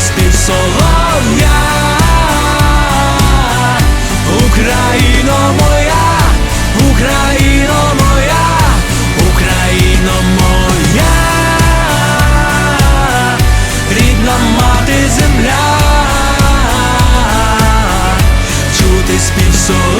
спів солов'я Україно моя, Україно моя, Україно моя, рідна мати земля, чути спів солов'я,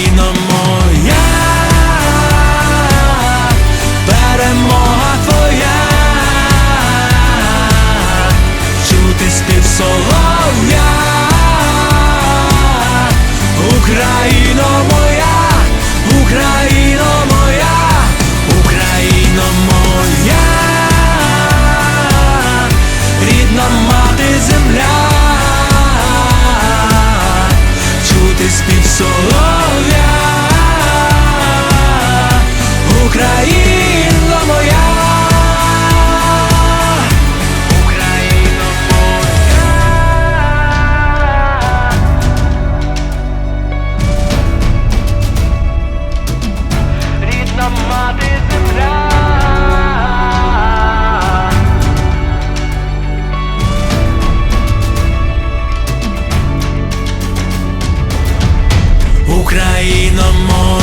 спів солов'я Україна моя, Україна моя рідна мати. країно моя.